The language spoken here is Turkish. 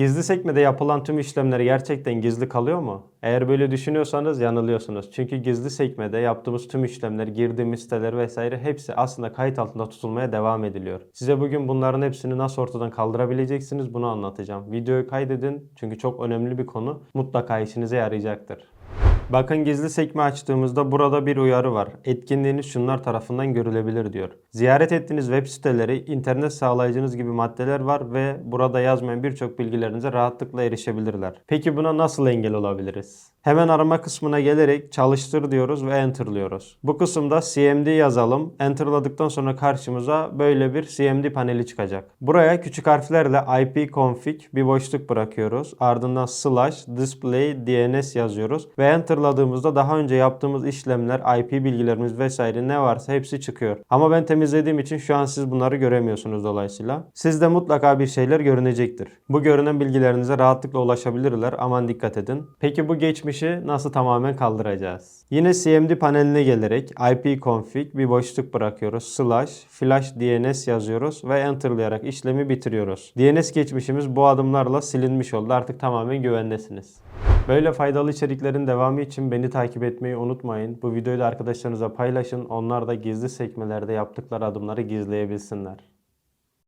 Gizli sekmede yapılan tüm işlemler gerçekten gizli kalıyor mu? Eğer böyle düşünüyorsanız yanılıyorsunuz. Çünkü gizli sekmede yaptığımız tüm işlemler, girdiğimiz siteler vesaire hepsi aslında kayıt altında tutulmaya devam ediliyor. Size bugün bunların hepsini nasıl ortadan kaldırabileceksiniz bunu anlatacağım. Videoyu kaydedin çünkü çok önemli bir konu. Mutlaka işinize yarayacaktır. Bakın gizli sekme açtığımızda burada bir uyarı var. Etkinliğiniz şunlar tarafından görülebilir diyor. Ziyaret ettiğiniz web siteleri, internet sağlayıcınız gibi maddeler var ve burada yazmayan birçok bilgilerinize rahatlıkla erişebilirler. Peki buna nasıl engel olabiliriz? Hemen arama kısmına gelerek çalıştır diyoruz ve enter'lıyoruz. Bu kısımda CMD yazalım. Enter'ladıktan sonra karşımıza böyle bir CMD paneli çıkacak. Buraya küçük harflerle ipconfig bir boşluk bırakıyoruz. Ardından slash display DNS yazıyoruz ve enter'ladığımızda daha önce yaptığımız işlemler, IP bilgilerimiz vesaire ne varsa hepsi çıkıyor. Ama ben temizlediğim için şu an siz bunları göremiyorsunuz dolayısıyla. Sizde mutlaka bir şeyler görünecektir. Bu görünen bilgilerinize rahatlıkla ulaşabilirler. Aman dikkat edin. Peki bu geçmişi nasıl tamamen kaldıracağız? Yine CMD paneline gelerek ipconfig bir boşluk bırakıyoruz. Slash flash DNS yazıyoruz ve enterlayarak işlemi bitiriyoruz. DNS geçmişimiz bu adımlarla silinmiş oldu. Artık tamamen güvendesiniz. Böyle faydalı içeriklerin devamı için beni takip etmeyi unutmayın. Bu videoyu da arkadaşlarınıza paylaşın. Onlar da gizli sekmelerde yaptıkları adımları gizleyebilsinler.